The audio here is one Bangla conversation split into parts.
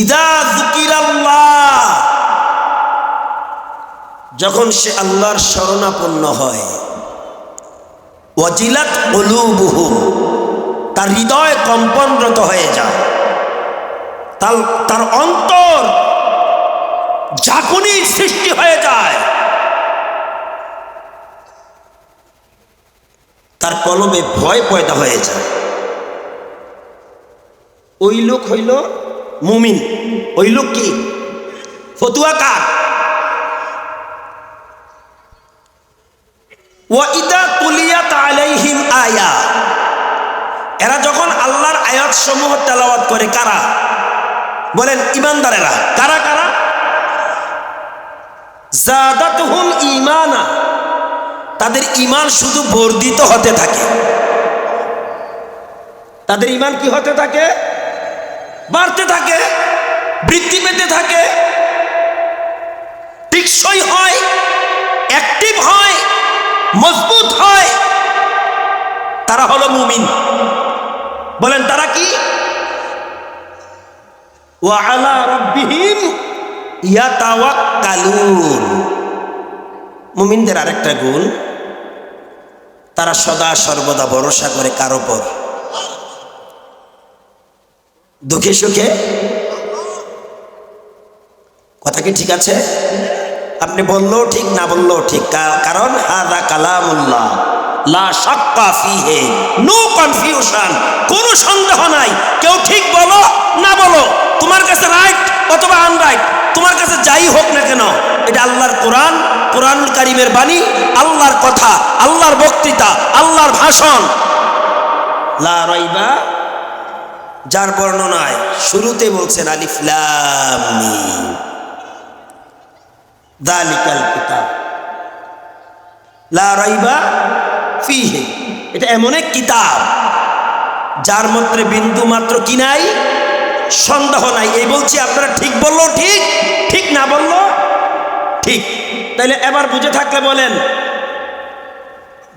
ইদা যুকিরাল্লাহ, যখন সে আল্লাহর শরণাপন্ন হয় তার হৃদয় কম্পনরত হয়ে যায়। তার তার অন্তর ঝাঁকুনির সৃষ্টি হয়ে যায়। তার কলবে ভয় পয়দা হয়ে যায়। ওই লোক হইল মুমিন। ওই লোক কি? ফতুয়া কার? ওয়াইদা তুলিয়াত আলাইহিম আয়া। এরা যখন আল্লাহর আয়াত সমূহ তেলাওয়াত করে কারা? বলেন ইমানদারেরা। কারা কারা? জাদাতুহুম ঈমানা। তাদের ইমান শুধু বর্ধিত হতে থাকে। তাদের ইমান কি হতে থাকে? বাড়তে থাকে, বৃদ্ধি পেতে থাকে, টিকসই হয় অ্যাক্টিভ হয়, মজবুত হয়। তারা হলো মুমিন। বলেন, তারা কি? মুমিনদের আরেকটা গুণ, তারা সদা সর্বদা ভরসা করে কার ওপর দুঃখে সুখে? কথা কি ঠিক আছে? আপনি বললেও ঠিক, না বললেও ঠিক। কারণ হাদা কালামুল্লাহ। লা শাক্কা ফিহে, নো কনফিউশন, কোনো সন্দেহ নাই। কেউ ঠিক বলো, না বলো, তোমার কাছে রাইট অথবা আনরাইট তোমার কাছে যাই হোক না কেন, এটা আল্লাহর কোরআন, কোরআনুল কারিমের বাণী, আল্লাহর কথা, আল্লাহর বক্তৃতা, আল্লাহর ভাষণ। লা রাইবা যার বর্ণনায় শুরুতে বলছেন আলিফলাম দালিকাল কিতাব। লা ফিহে। এটা এমন এক কিতাব, যার মধ্যে বিন্দু মাত্র কি নাই? সন্দেহ নাই। এই বলছি, আপনারা ঠিক বলল, ঠিক? ঠিক না বলল? ঠিক। তাইলে এবার বুঝে থাকলে বলেন,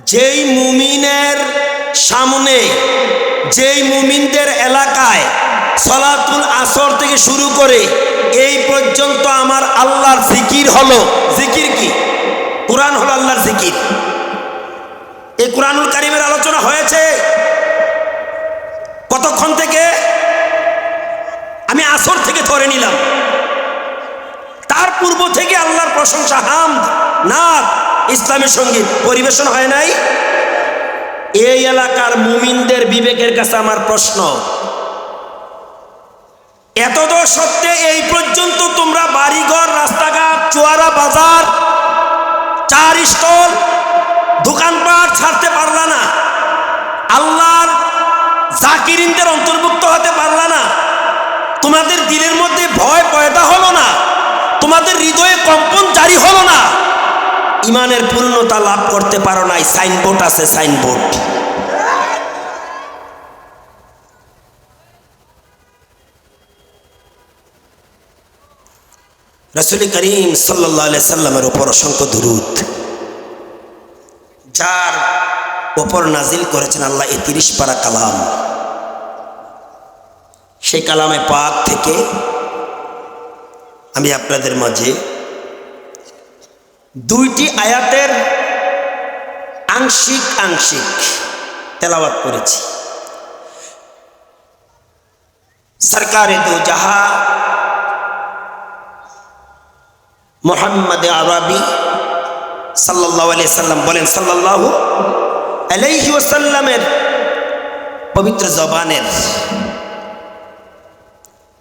যেই মুমিনের সামনে যেই মুমিনদের এলাকায় সলাতুল আসর থেকে শুরু করে এই পর্যন্ত আমার আল্লাহর জিকির হলো। জিকির কি? কোরআন হলো আল্লাহর জিকির। এই কোরআনুল কারিমের আলোচনা হয়েছে। কতক্ষণ থেকে? আমি আসর থেকে ধরে নিলাম। তার পূর্ব থেকে আল্লাহর প্রশংসা হাম নাথ ইসলামের সংগীত পরিবেশন হয় নাই। এই এলাকার মুমিনদের বিবেকের কাছে আমার প্রশ্ন। এতদ সত্ত্বে এই পর্যন্ত তোমরা বাড়িঘর, রাস্তাঘাট, চুয়ারা বাজার, চার স্টল, দোকানপাট ছাড়তে পারলা না। আল্লাহর জাকিরিনদের অন্তর্ভুক্ত হতে পারলা না। তোমাদের দিলের মধ্যে ভয় পয়দা হলো না। তোমাদের হৃদয়ে কম্পন জারি হলো না। ইমানের পূর্ণতা লাভ করতে পারো নাই, সাইনবোর্ড আছে, সাইনবোর্ড। রসুল করিম সাল্লাহ সাল্লামের ওপর অসংখ্য দুরুদ। যার ওপর নাজিল করেছেন আল্লাহ এই তিরিশ পারা কালাম। সেই কালামে পাক থেকে আমি আপনাদের মাঝে দুইটি আয়াতের আংশিক আংশিক তেলাওয়াত করেছি। সরকারে দু জাহা, মোহাম্মদ আরবি সাল্লাহ আলিয়া সাল্লাম বলেন সাল্লাহ আলাইহি ওসাল্লামের পবিত্র জবানের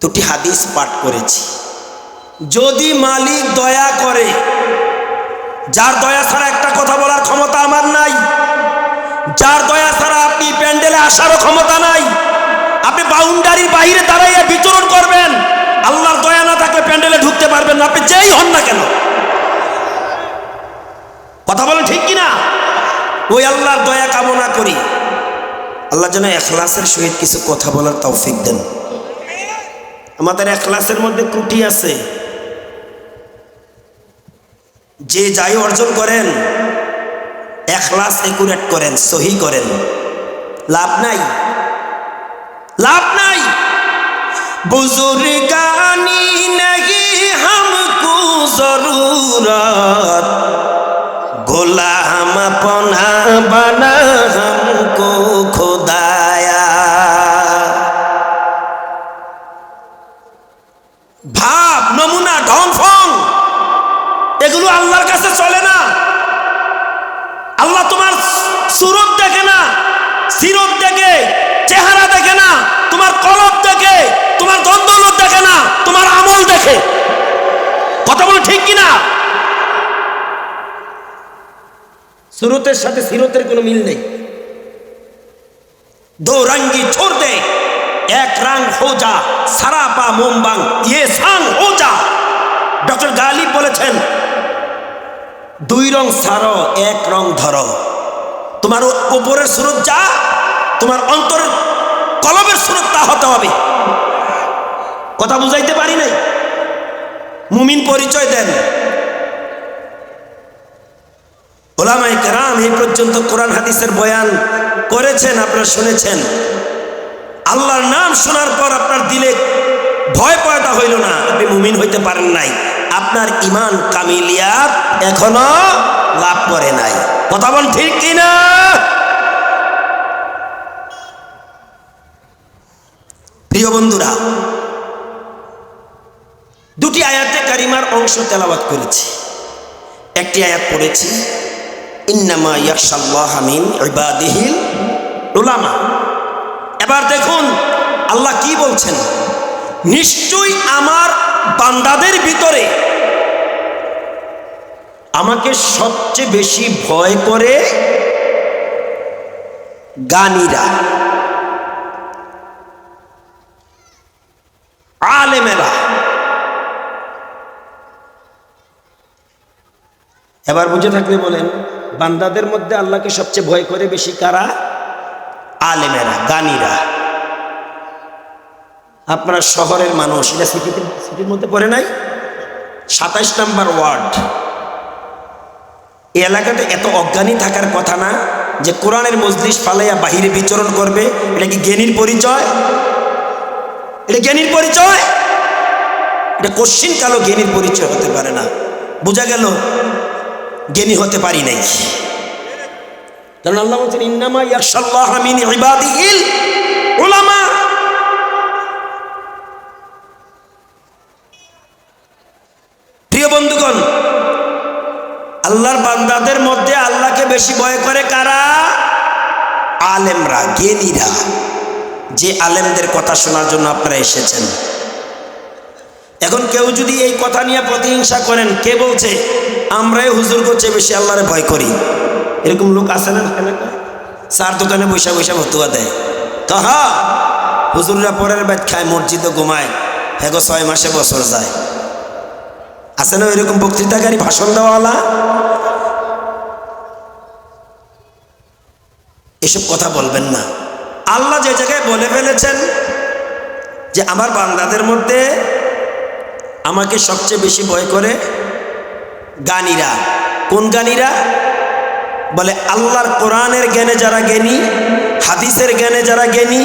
দুটি হাদিস পাঠ করেছি। যদি মালিক দয়া করে যার দয়া ছাড়া একটা কথা বলার ক্ষমতা আমার নাই। যার দয়া ছাড়া আপনি প্যান্ডেলে আসারও ক্ষমতা নাই। আপনি বাউন্ডারির বাইরে দাঁড়াইয়া বিচরণ করবেন। আল্লাহর দয়া না থাকলে প্যান্ডেলে ঢুকতে পারবেন না। আপনি যেই হন না কেন? কথা বলেন ঠিক কিনা? ওই আল্লাহর দয়া কামনা করি। আল্লাহ যেন এখলাসের সহিত কিছু কথা বলার তৌফিক দেন। আমাদের এখলাসের মধ্যে ত্রুটি আছে। যে যাই অর্জন করেন এখলাস একুরেট করেন, সহি করেন। লাভ নাই। লাভ নাই। বুজুর্গানি নাহি হামকু জরুরত। গোলাম আপনা বানা সিরত দেখে, চেহারা দেখে না, তোমার কলব দেখে, তোমার দ্বন্দ্বলত দেখে না, তোমার আমল দেখে। কথা বলো ঠিক কিনা? সুরতের সাথে সিরতের কোনো মিল নেই। দো রঙ্গি ছোড় দে, এক রং হো যা সারাপা মোমবাং ইয়ে সাং হো যা। ডক্টর গালিব বলেছেন, দুই রং সারো, এক রং ধরো। তোমার উপরের সুরত যা, তোমার অন্তরের কলমের সুরত তা হতে হবে। কথা বুঝাইতে পারি নাই? মুমিন পরিচয় দেন। ওলামাই কেরাম এই পর্যন্ত কোরআন হাদিসের বয়ান করেছেন, আপনারা শুনেছেন। আল্লাহর নাম শোনার পর আপনার দিলে ভয় পয়দা হইল না, আপনি মুমিন হইতে পারেন নাই। আপনার ইমান কামিলিয়াত এখনও লাভ করে নাই। কথা বল ঠিক কিনা? প্রিয় বন্ধুরা, দুটি আয়াতে কারিমার অংশ তেলাবাত করেছি। একটি আয়াত পড়েছি, ইন্নামা ইয়াকশাল্লাহ মিন ইবাদিহিল উলামা। এবার দেখুন, আল্লাহ কি বলছেন? নিশ্চয়ই আমার বান্দাদের ভিতরে আমাকে সবচেয়ে বেশি ভয় করে গানিরা। আলেমেরা। এবার বুঝে থাকলে বলেন, বান্দাদের মধ্যে আল্লাহকে সবচেয়ে ভয় করে বেশি কারা? আলেমেরা, গানিরা। আপনারা শহরের মানুষ, এটা সিটির মধ্যে পড়ে নাই? সাতাইশ নাম্বার ওয়ার্ড। এই এলাকাতে এত অজ্ঞানী থাকার কথা না যে কোরআনের মজলিস পালাইয়া বাহিরে বিচরণ করবে? এটা কি জ্ঞানীর পরিচয়? এটা জ্ঞানীর পরিচয়? এটা কোশ্চিন কালো জ্ঞানীর পরিচয় হতে পারে না। বোঝা গেল, জ্ঞানী হতে পারি নাই। প্রিয় বন্ধুগণ, আল্লাহর বান্দাদের মধ্যে আল্লাহকে বেশি ভয় করে কারা? আলেমরা, জ্ঞানীরা। যে আলেমদের কথা শোনার জন্য আপনারা এসেছেন। এখন কেউ যদি এই কথা নিয়ে প্রতিহিংসা করেন, কে বলছে, আমরাই হুজুর করছে বেশি আল্লাহরে ভয় করি এরকম লোক আছে না চার দোকানে বৈশা বৈশা ভতুয়া দেয়। কাহা হুজুররা পরের ব্যাট খায়, মসজিদে ঘুমায়। হেগো ছয় মাসে বছর যায়। আছে না এরকম বক্তৃতাকারী ভাষণ দেওয়ালা এসব কথা বলবেন না। আল্লাহ যে জায়গায় বলে ফেলেছেন যে আমার বান্দাদের মধ্যে আমাকে সবচেয়ে বেশি ভয় করে গানীরা। কোন গানীরা? বলে আল্লাহর কোরআনের জ্ঞানে যারা জ্ঞানী, হাদিসের জ্ঞানে যারা জ্ঞানী,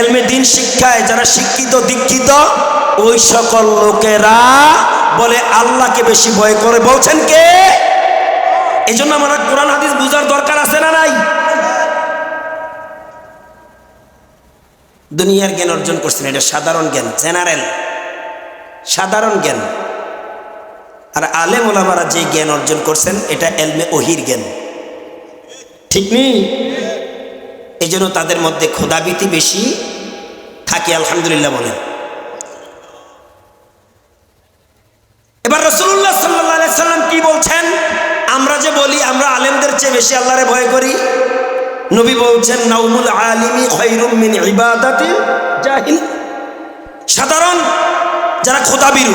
এলমে দিন শিক্ষায় যারা শিক্ষিত, দীক্ষিত, ওই সকল লোকেরা বলে আল্লাহকে বেশি ভয় করে। বলছেন কে? এই জন্য আমার কোরআন, হাদিস বুঝার দরকার আছে না নাই? দুনিয়ার জ্ঞান অর্জন করছেন, এটা সাধারণ জ্ঞান, জেনারেল। সাধারণ জ্ঞান। আর আলেম ওলামারা যে জ্ঞান অর্জন করছেন, এটা এলমে ওহির জ্ঞান। ঠিক নেই এই জন্য তাদের মধ্যে ক্ষোধাভীতি বেশি থাকে, আলহামদুলিল্লাহ বলেন। এবার রসুল্লাহ সাল্লাহ সাল্লাম কি বলছেন? আমরা যে বলি, আমরা আলেমদের চেয়ে বেশি আল্লাহরে ভয় করি। নবী বলছেন নাউমুল আলিমি খৈরুম মিন ইবাদাতি জাহিল। সাধারণ যারা খোদাবিরু,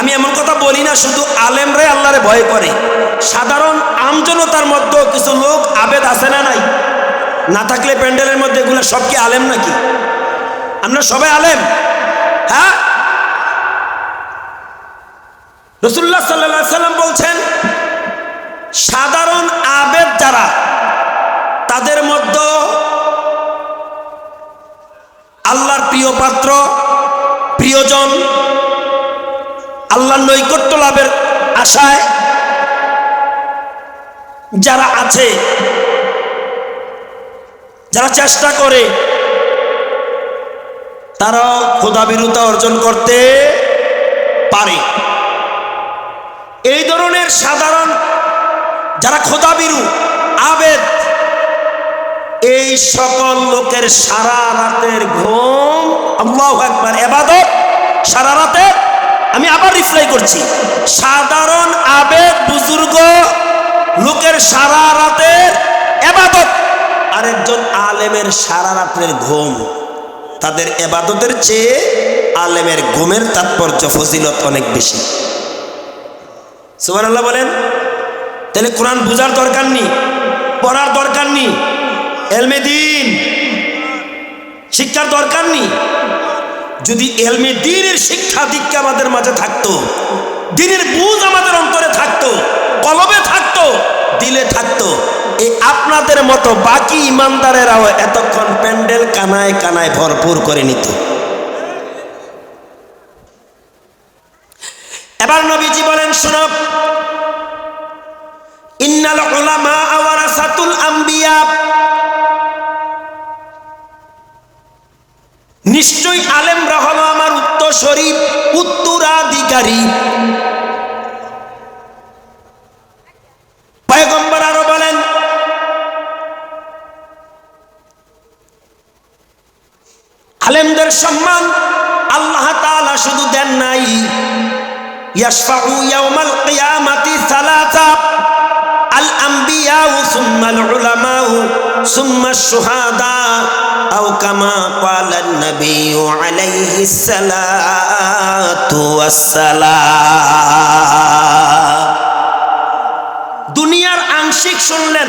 আমি এমন কথা বলি না, শুধু আলেমরাই আল্লাহরে ভয় করে। সাধারণ আমজনতার মধ্যেও কিছু লোক আবেদ আছে না নাই? না থাকলে প্যান্ডেলের মধ্যে এগুলো সব কি আলেম নাকি? আমরা সবাই আলেম। হ্যাঁ? রসুল্লাহ সাল্লাহ সাল্লাম বলছেন, সাধারণ আবেদ যারা তাদের মধ্যে আল্লাহর প্রিয় পাত্র, প্রিয়জন, আল্লাহর নৈকট্য লাভের আশায় যারা আছে, যারা চেষ্টা করে, তারা খোদাবিরুতা অর্জন করতে পারে। এই ধরনের সাধারণ যারা খোদাবিরু, আবেদ এই সকল লোকের সারা রাতের ঘুম, আল্লাহ একবার এবাদত, সারা রাতে, আমি আবার রিপ্লাই করছি। সাধারণ আবেগ বুজুর্গ লোকের সারা রাতের এবাদত। আরেকজন আলেমের সারা রাতের ঘুম, তাদের এবাদতের চেয়ে আলেমের ঘুমের তাৎপর্য, ফজিলত অনেক বেশি। সুবার আল্লাহ বলেন, তাহলে কোরআন বোঝার দরকার নেই, পড়ার দরকার নেই এলমে দিন। শিক্ষার দরকার নেই। যদি এলমে দিনের শিক্ষা দীক্ষা আমাদের মাঝে থাকতো, দিনের বুঝ আমাদের অন্তরে থাকতো কলবে থাকতো, দিলে থাকতো। এই আপনাদের মতো বাকি ইমানদারেরাও এতক্ষণ প্যান্ডেল কানায় কানায় ভরপুর করে নিত। এবার নবীজি বলেন, শোনো, ইন্নাল উলামা ওয়ারাসাতুল আম্বিয়া নিশ্চয়ই আলেমরা হলো আমার উত্তরসরী উত্তরাধিকারী। পয়গম্বর আরও বলেন, আলেমদের সম্মান আল্লাহ শুধু দেন নাই। আল আল উলামা সুম্মা শুহাদা আও কামা ক্বালা নবী আলাইহিস সালাতু ওয়াসসালাম। দুনিয়ার আংশিক শুনলেন।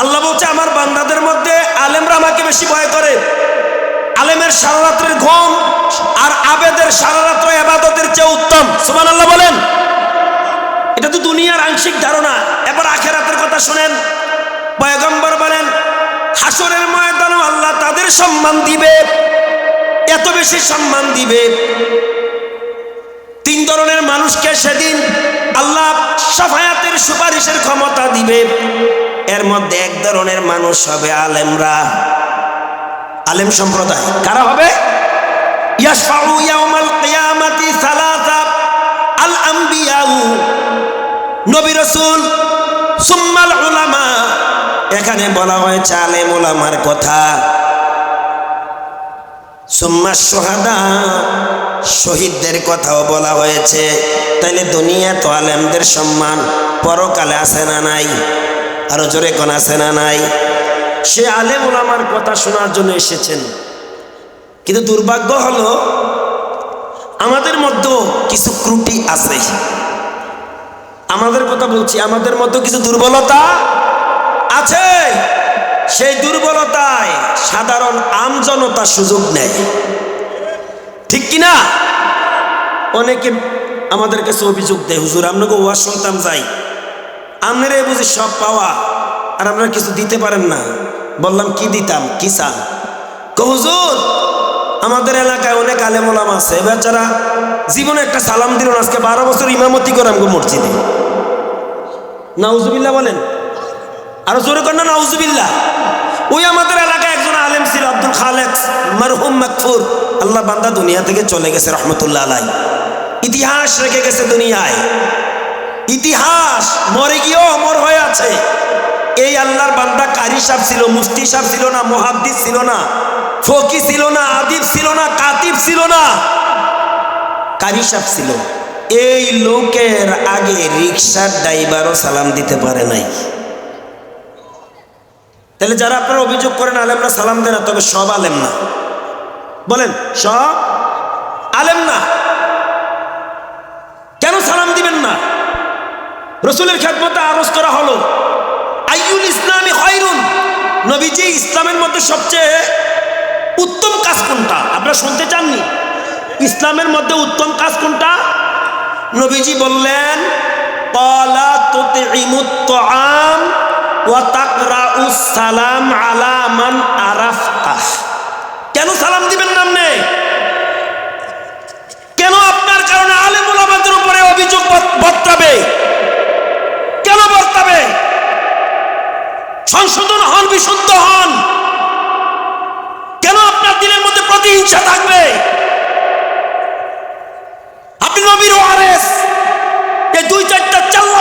আল্লাহ বলছে, আমার বান্দাদের মধ্যে আলেমরা আমাকে বেশি ভয় করে। আলেমের সারা রাত্রের ঘুম আর আবেদের সারা রাত্র এবাদতের চেয়ে উত্তম। সুমান আল্লাহ বলেন। এটা তো দুনিয়ার আংশিক ধারণা। এবার আখেরাতের কথা শোনেন। পয়গম্বর বলেন, হাসরের ময়দানও আল্লাহ তাদের সম্মান দিবে। এত বেশি সম্মান দিবে। তিন ধরনের মানুষকে সেদিন আল্লাহ সাফায়াতের সুপারিশের ক্ষমতা দিবে। এর মধ্যে এক ধরনের মানুষ হবে আলেমরা। আলেম সম্প্রদায়। কারা হবে? ইয়াশফাউ ইয়াউমাল নবী রাসূল, সুম্মাল উলামা, এখানে বলা হয়েছে আলেম উলামার কথা। সুম্মা সোহাদা শহীদদের কথাও বলা হয়েছে। তাইলে দুনিয়া তো আলেমদের সম্মান, পরকালে আসে না নাই? আরও জোরে কোন আসে না নাই? সে আলেম ওলামার কথা শোনার জন্য এসেছেন। কিন্তু দুর্ভাগ্য হলো, আমাদের মধ্যে কিছু ত্রুটি আছে। আমাদের কথা বলছি, আমাদের মধ্যে কিছু দুর্বলতা আছে? সেই দুর্বলতায় সাধারণ আমজনতা সুযোগ নেয়। ঠিক কিনা অনেকে আমাদের কাছে অভিযোগ দেয়, হুজুর, আপনাকে ওয়াজ শুনতাম যাই আপনারাই বুঝি সব পাওয়া, আর আপনারা কিছু দিতে পারেন না। বললাম, কি দিতাম? কি চান? হুজুর, আমাদের এলাকায় অনেক আলেমোলাম আছে। এবার যারা জীবনে একটা সালাম দিল আজকে বারো বছর ইমামতি করে আমাকে মসজিদে। নাউজুবিল্লাহ বলেন। আরও জোরে কর না, নাউজুবিল্লাহ। ওই আমাদের এলাকায় একজন আলেম ছিল, আব্দুল খালেক মারহুম মাকফুর। আল্লাহ বান্দা দুনিয়া থেকে চলে গেছে, রহমতুল্লাহ আলাই ইতিহাস রেখে গেছে দুনিয়ায়। ইতিহাস, মরে গিয়েও অমর হয়ে আছে। এই আল্লাহর বান্দা কারি সাহেব ছিল, মুফতি সাহেব ছিল না, মুহাদ্দিস ছিল না, ফকি ছিল না, আদিব ছিল না, কাতিব ছিল না। কারি সাহেব ছিল। এই লোকের আগে রিক্সার ড্রাইভারও সালাম দিতে পারে নাই। তাহলে যারা আপনারা অভিযোগ করেন আলেমরা সালাম দেন না তবে সব আলেম না। বলেন, সব আলেম না। কেন সালাম দিবেন না? রসুলের খেদমতে আরজ করা হলো। আইউল ইসলামী খয়রুন। নবীজি ইসলামের মধ্যে সবচেয়ে উত্তম কাজ কোনটা? আপনারা শুনতে চাননি? ইসলামের মধ্যে উত্তম কাজ কোনটা? নবীজি বললেন কলা তাআম ওয়া তাকরাউস সালাম আলা মান আরাফতা। কেন সালাম দিবেন না আপনি? কেন আপনার কারণে আলেম ওলামাদের উপরে অভিযোগ বর্ত- বর্তাবে? কেন বর্তাবে? সংশোধন হন, বিশুদ্ধ হন। কেন আপনার দিনের মধ্যে প্রতিহিংসা থাকবে? দুই চারটা চাল্লা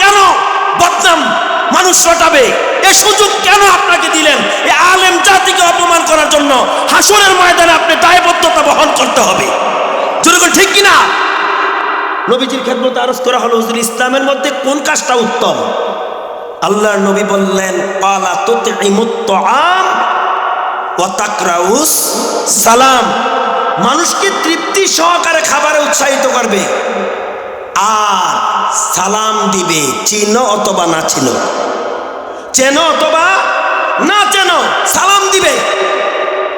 কেন মানুষ এ কেন আপনাকে দিলেন? এই আলেম অপমান করার জন্য ময়দানে দায়বদ্ধতা বহন করতে হবে। ঠিক নবীজির হলো ইসলামের মধ্যে কোন কাজটা উত্তম? আল্লাহর নবী বললেন পালা তোতে সালাম। মানুষকে তৃপ্তি সহকারে খাবারে উৎসাহিত করবে। আর সালাম দিবে, চিন অথবা না চিনো। চেনো অথবা না চেনো, সালাম দিবে।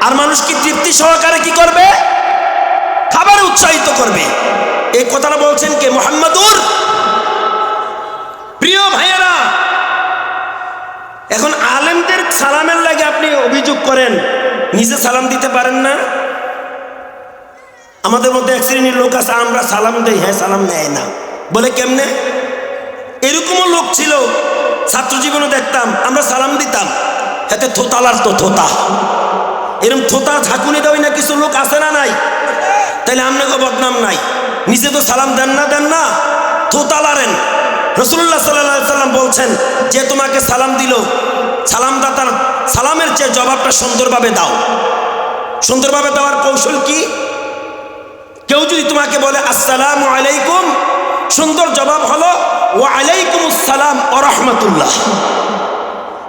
আর মানুষকে তৃপ্তি সহকারে কি করবে? খাবারে উৎসাহিত করবে। এই কথাটা বলছেন কে? মোহাম্মদুর। প্রিয় ভাইয়েরা, এখন আলেমদের সালামের লাগে আপনি অভিযোগ করেন, নিজে সালাম দিতে পারেন না? আমাদের মধ্যে এক শ্রেণির লোক আছে, আমরা সালাম দেই হ্যাঁ সালাম নেয় না। বলে কেমনে? এরকমও লোক ছিল, ছাত্র জীবনে দেখতাম, আমরা সালাম দিতাম। এতে থোতালার তো থোতা। এরকম থোতা, ঝাঁকুনি দেওয়াই না কিছু লোক আছে না নাই? তাহলে আপনাকে বদনাম নাই। নিজে তো সালাম দেন না দেন না থোতালারেন রসুল্লাহ সাল্লাহ সাল্লাম বলছেন, যে তোমাকে সালাম দিল, সালামদাতার, সালামের চেয়ে জবাবটা সুন্দরভাবে দাও। সুন্দরভাবে দেওয়ার কৌশল কি? কেউ যদি তোমাকে বলে, আসসালামু আলাইকুম সুন্দর জবাব হলো ও আলাইকুম আসসালাম ও রহমতুল্লাহ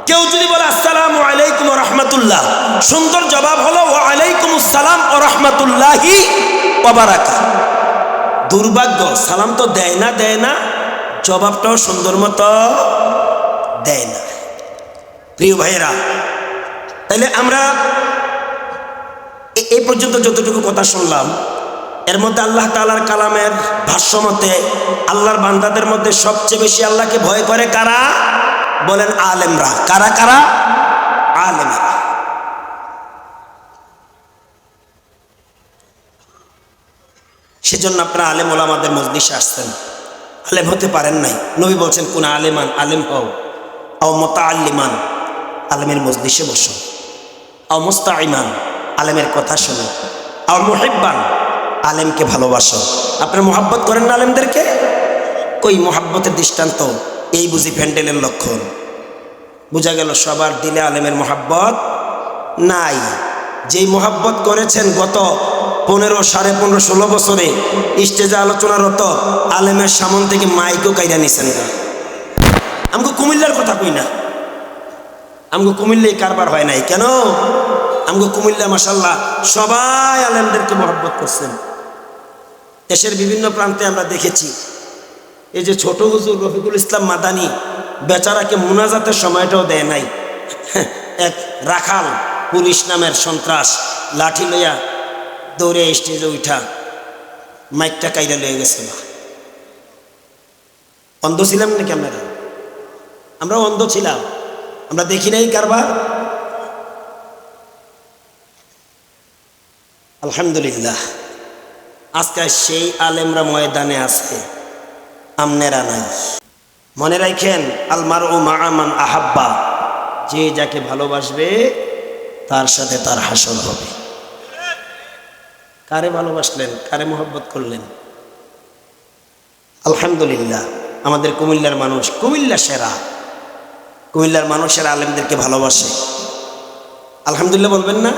কেউ যদি বলে, আসসালামু আলাইকুম রহমতুল্লাহ সুন্দর জবাব হলো ও আলাইকুম আসসালাম ও রহমতুল্লাহি দুর্ভাগ্য, সালাম তো দেয় না দেয় না, জবাবটাও সুন্দর মতো দেয় না। প্রিয় ভাইয়েরা, তাহলে আমরা এ- এই পর্যন্ত যতটুকু কথা শুনলাম এর মধ্যে আল্লাহ তালার কালামের ভাষ্য মতে আল্লাহর বান্দাদের মধ্যে সবচেয়ে বেশি আল্লাহকে ভয় করে কারা? বলেন আলেমরা। কারা কারা? আলেমেরা। সেজন্য আপনারা আলেম ওলামাদের মজলিসে আসতেন আলেম হতে পারেন নাই। নবী বলছেন, কোন আলেমান, আলেম হও। আও মতা আল্লিমান আলেমের মজলিসে বসো। আও মুস্তাইমান আলেমের কথা শোনো। আও মুহিব্বান। আলেমকে ভালোবাসো। আপনার মোহাব্বত করেন না আলেমদেরকে? কই মোহাব্বতের দৃষ্টান্ত? এই বুঝি প্যান্ডেলের লক্ষণ। বোঝা গেল সবার দিলে আলেমের মোহাব্বত নাই। যেই মোহাব্বত করেছেন গত পনেরো সাড়ে পনেরো ষোলো বছরে স্টেজে আলোচনারত আলেমের সামন থেকে মাইকও কাইরা নিছেন না। আমাকে কুমিল্লার কথা কই না? আমাকে কুমিল্লাই কারবার হয় নাই। কেন? আমাকে কুমিল্লা মাসাল্লাহ সবাই আলেমদেরকে মহব্বত করছেন। দেশের বিভিন্ন প্রান্তে আমরা দেখেছি। এই যে ছোট হুজুর রফিকুল ইসলাম মাদানি বেচারাকে মুনাজাতের সময়টাও দেয় নাই। এক রাখাল পুলিশ নামের সন্ত্রাস লাঠি লইয়া দৌড়ে স্টেজে উঠা মাইকটা কাইরা লয়ে গেছে না অন্ধ ছিলাম নাকি আমরা? আমরা অন্ধ ছিলাম। আমরা দেখি নাই কারবার। আলহামদুলিল্লাহ। আজকে সেই আলেমরা ময়দানে আছে আমনেরা নাই। মনে রাখেন আলমার ও মামান আহাব্বা। যে যাকে ভালোবাসবে, তার সাথে তার হাসর হবে। কারে ভালোবাসলেন, কারে মোহব্বত করলেন? আলহামদুলিল্লাহ, আমাদের কুমিল্লার মানুষ, কুমিল্লা সেরা। কুমিল্লার মানুষের আলেমদেরকে ভালোবাসে। আলহামদুলিল্লাহ বলবেন না?